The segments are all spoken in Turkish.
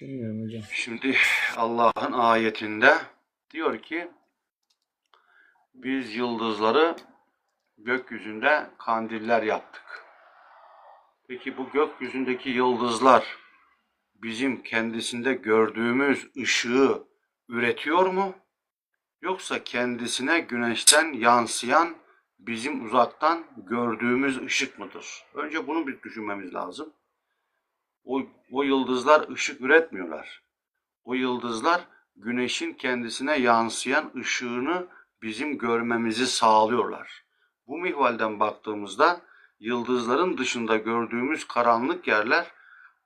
Bilmiyorum hocam. Şimdi Allah'ın ayetinde diyor ki biz yıldızları gökyüzünde kandiller yaptık. Peki bu gökyüzündeki yıldızlar bizim kendisinde gördüğümüz ışığı üretiyor mu? Yoksa kendisine güneşten yansıyan bizim uzaktan gördüğümüz ışık mıdır? Önce bunu bir düşünmemiz lazım. O, o yıldızlar ışık üretmiyorlar. O yıldızlar güneşin kendisine yansıyan ışığını bizim görmemizi sağlıyorlar. Bu mihvalden baktığımızda yıldızların dışında gördüğümüz karanlık yerler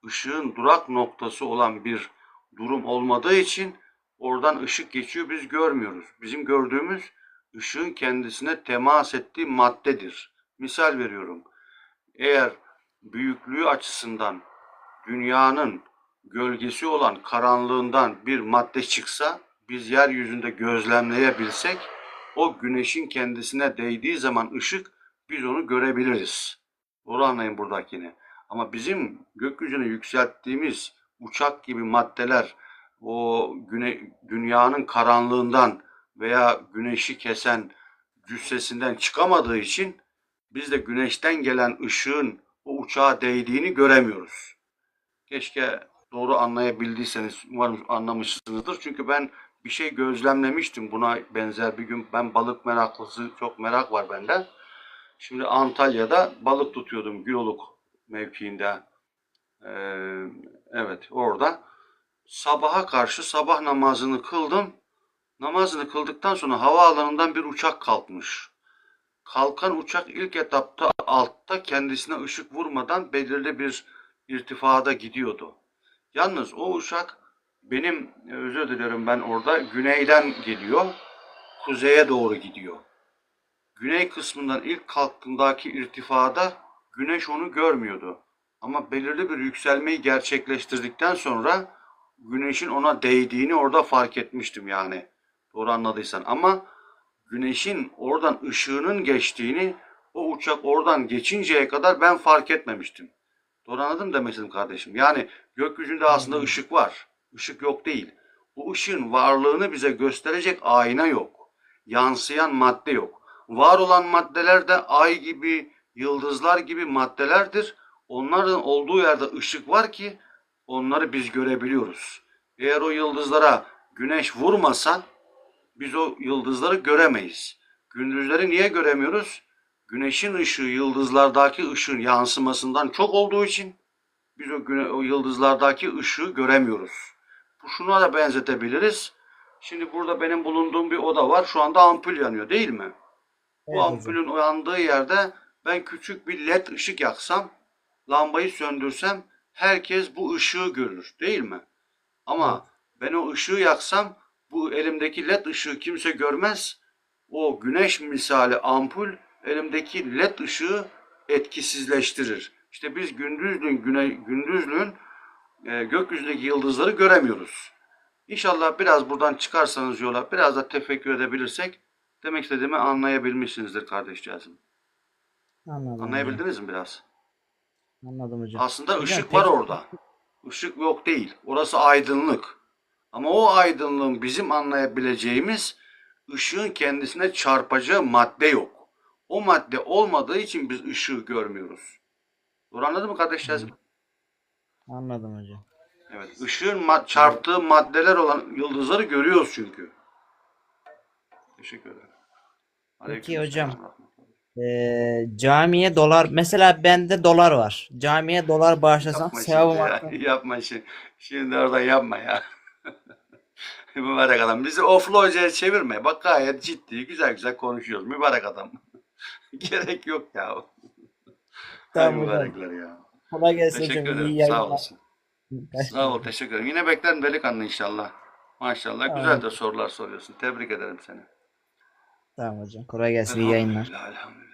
ışığın durak noktası olan bir durum olmadığı için oradan ışık geçiyor biz görmüyoruz. Bizim gördüğümüz ışığın kendisine temas ettiği maddedir. Misal veriyorum. Eğer büyüklüğü açısından dünyanın gölgesi olan karanlığından bir madde çıksa biz yeryüzünde gözlemleyebilsek o güneşin kendisine değdiği zaman ışık biz onu görebiliriz. Doğru anlayın buradakini. Ama bizim gökyüzüne yükselttiğimiz uçak gibi maddeler o güne, dünyanın karanlığından veya güneşi kesen cüssesinden çıkamadığı için biz de güneşten gelen ışığın o uçağa değdiğini göremiyoruz. Keşke doğru anlayabildiyseniz umarım anlamışsınızdır. Çünkü ben bir şey gözlemlemiştim buna benzer bir gün. Ben balık meraklısı çok merak var bende. Şimdi Antalya'da balık tutuyordum Güloluk mevkiinde. Ee, evet orada. Sabaha karşı sabah namazını kıldım. Namazını kıldıktan sonra havaalanından bir uçak kalkmış. Kalkan uçak ilk etapta altta kendisine ışık vurmadan belirli bir irtifada gidiyordu. Yalnız o uçak benim e, özür dilerim ben orada güneyden geliyor, kuzeye doğru gidiyor. Güney kısmından ilk kalktığındaki irtifada güneş onu görmüyordu. Ama belirli bir yükselmeyi gerçekleştirdikten sonra güneşin ona değdiğini orada fark etmiştim yani. Doğru anladıysan. Ama güneşin oradan ışığının geçtiğini o uçak oradan geçinceye kadar ben fark etmemiştim. Doğru anladın mı demek istedim kardeşim? Yani gökyüzünde aslında ışık var. Işık yok değil. Bu ışığın varlığını bize gösterecek ayna yok. Yansıyan madde yok. Var olan maddeler de ay gibi, yıldızlar gibi maddelerdir. Onların olduğu yerde ışık var ki onları biz görebiliyoruz. Eğer o yıldızlara güneş vurmasa biz o yıldızları göremeyiz. Gündüzleri niye göremiyoruz? Güneşin ışığı yıldızlardaki ışığın yansımasından çok olduğu için biz o, güne, o yıldızlardaki ışığı göremiyoruz. Bu şuna da benzetebiliriz. Şimdi burada benim bulunduğum bir oda var. Şu anda ampul yanıyor değil mi? Bu Evet hocam. ampulün uyandığı yerde ben küçük bir led ışık yaksam, lambayı söndürsem herkes bu ışığı görür değil mi? Ama ben o ışığı yaksam bu elimdeki led ışığı kimse görmez. O güneş misali ampul elimdeki led ışığı etkisizleştirir. İşte biz gündüzlüğün güne, gündüzlüğün e, gökyüzündeki yıldızları göremiyoruz. İnşallah biraz buradan çıkarsanız yola biraz da tefekkür edebilirsek demek istediğimi anlayabilmişsinizdir kardeşcağızım. Anladım. hocam. Anlayabildiniz mi biraz? Anladım hocam. Aslında Hocam, ışık var orada. Işık yok değil. Orası aydınlık. Ama o aydınlığın bizim anlayabileceğimiz ışığın kendisine çarpacağı madde yok. O madde olmadığı için biz ışığı görmüyoruz. Doğru anladın mı kardeşlerim? Anladım hocam. Evet. Işığın ma- çarptığı maddeler olan yıldızları görüyoruz çünkü. Teşekkür ederim. Peki hocam. Ee, camiye dolar mesela bende dolar var. Camiye dolar bağışlasam Yapma sevabım şimdi ya. artar. Yapma şimdi. Şimdi oradan yapma ya. Mübarek adam. Bizi oflu hocaya çevirme. Bak gayet ciddi, güzel güzel konuşuyoruz. Mübarek adam. Gerek yok ya. Tamam mübarekler ya. Kolay gelsin Teşekkür hocam. ederim. İyi Sağ olasın. Sağ ol. Teşekkür ederim. Yine beklerim delikanlı inşallah. Maşallah. Güzel Tamam. de sorular soruyorsun. Tebrik ederim seni. Tamam hocam. Kolay gelsin. İyi yayınlar. Elhamdülillah. Elhamdülillah.